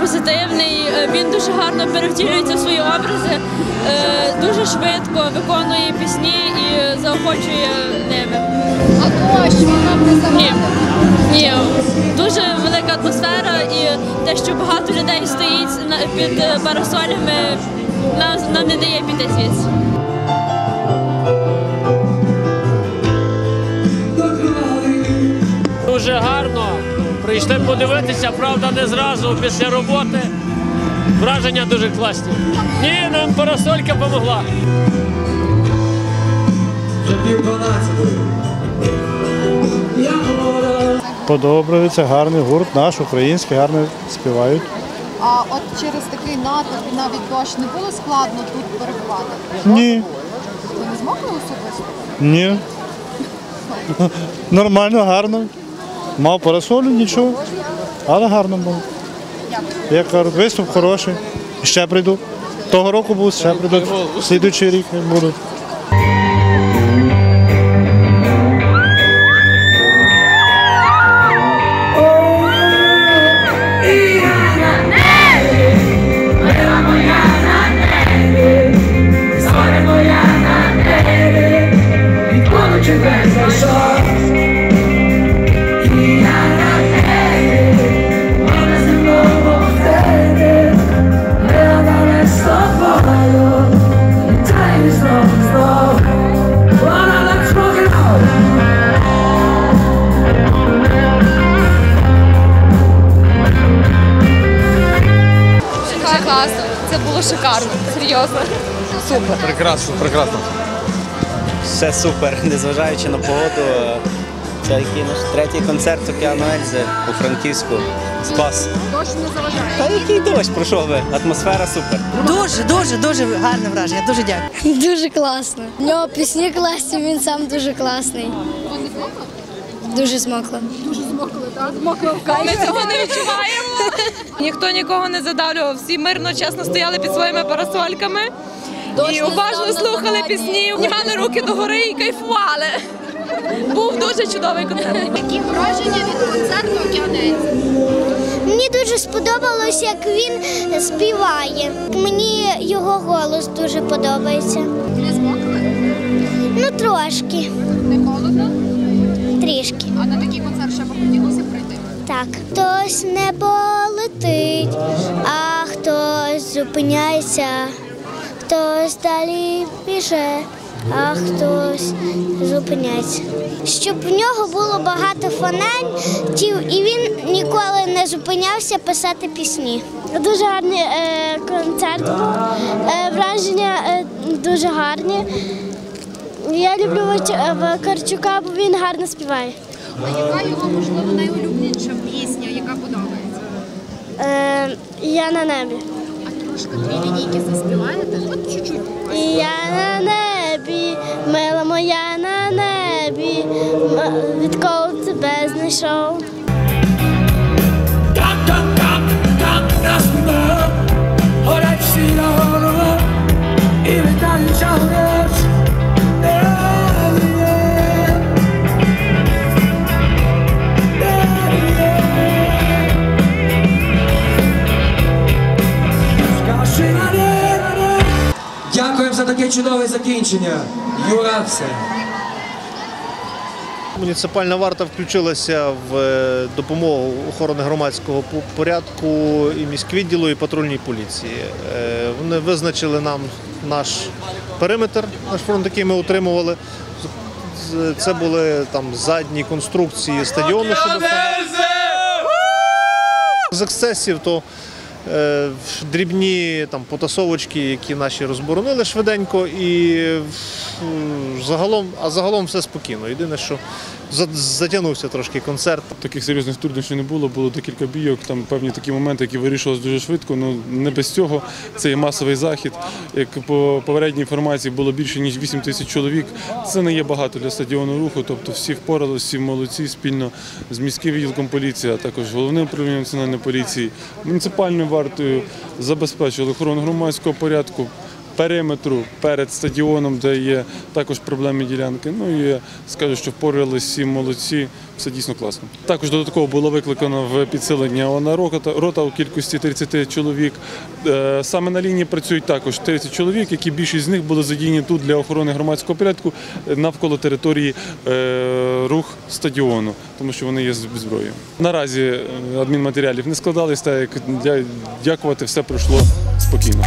позитивний. е, Він дуже гарно перевтілюється в свої образи, е, дуже швидко виконує пісні і заохочує ними. А дощ, вона не Ні, ні, дуже велика атмосфера і те, що багато людей стоїть під е, парасолями, нам не дає піти звідси. Прийшли подивитися, правда, не зразу після роботи. Враження дуже класні. Ні, нам парасолька допомогла. Вже. Подобається гарний гурт, наш український, гарно співають. А от через такий натовп і навіть дощ не було складно тут перебувати? Ні, Ви не змогли особисто? ні. Нормально, гарно. Мав парасолю, нічого. Але гарно було. Як кажуть, виступ хороший. Ще прийду. Того року був, ще прийду. Слідуючий рік буду. Це було шикарно, серйозно. Супер. Прекрасно, прекрасно. Все супер, незважаючи на погоду. Це який наш третій концерт Океану Ельзи у Франківську. Спас. Дощ не заважає. Та який дощ пройшов би? Атмосфера супер. Дуже, дуже, дуже гарне враження. Дуже дякую. Дуже класно. У нього пісні класні, він сам дуже класний. Дуже змокла. Дуже змокла, так. Змокла змокло. Ми цього не відчуваємо. Ніхто нікого не задавлював. Всі мирно, чесно стояли під своїми парасольками. І уважно слухали пісні, знімали руки догори і кайфували. Був дуже чудовий концерт. Які враження від концерту океанельців? Мені дуже сподобалось, як він співає. Мені його голос дуже подобається. Не змокли? Ну, трошки, Не холодно? Трішки. А на такий концерт ще б хотілося прийти? Так. Хтось не полетить, а хтось зупиняється, хтось далі біже, а хтось зупиняється. Щоб в нього було багато фанатів і він ніколи не зупинявся писати пісні. Дуже гарний е, концерт був. Е, враження е, дуже гарні. Я люблю Вакарчука, бо він гарно співає. А яка його, можливо, найулюбленіша пісня, яка подобається? Е, я на небі. А трошки дві лінійки заспіваєте? От чуть-чуть. Я на небі, мила моя на небі, відколи тебе знайшов. Чудове закінчення. Юра, все. Муніципальна варта включилася в е, допомогу охорони громадського порядку і міськвідділу, і патрульній поліції. Е, Вони визначили нам наш периметр, наш фронт, який ми утримували. Це були там задні конструкції стадіону. щоб з ексцесів, то дрібні там потасовочки, які наші розборонили швиденько, і е, загалом, а загалом все спокійно. Єдине, що затягнувся трошки концерт. Таких серйозних труднощів не було, було декілька бійок, там певні такі моменти, які вирішувалися дуже швидко. Ну не без цього. Це є масовий захід. Як по попередній інформації було більше ніж 8 тисяч чоловік. Це не є багато для стадіону руху. Тобто всі впоралися, всі молодці спільно з міським відділком поліції, а також головним управлінням національної поліції, муніципальною вартою забезпечили охорону громадського порядку. Периметру перед стадіоном, де є також проблемні ділянки. Ну і скажу, що впоралися всі молодці, все дійсно класно. Також додатково було викликано в підсилення ОНА рота, у кількості 30 чоловік. Е, Саме на лінії працюють також 30 чоловік, які більшість з них були задіяні тут для охорони громадського порядку навколо території е, рух стадіону, тому що вони є зброєю. Наразі е, адмінматеріалів не складались, так як дякувати, все пройшло спокійно.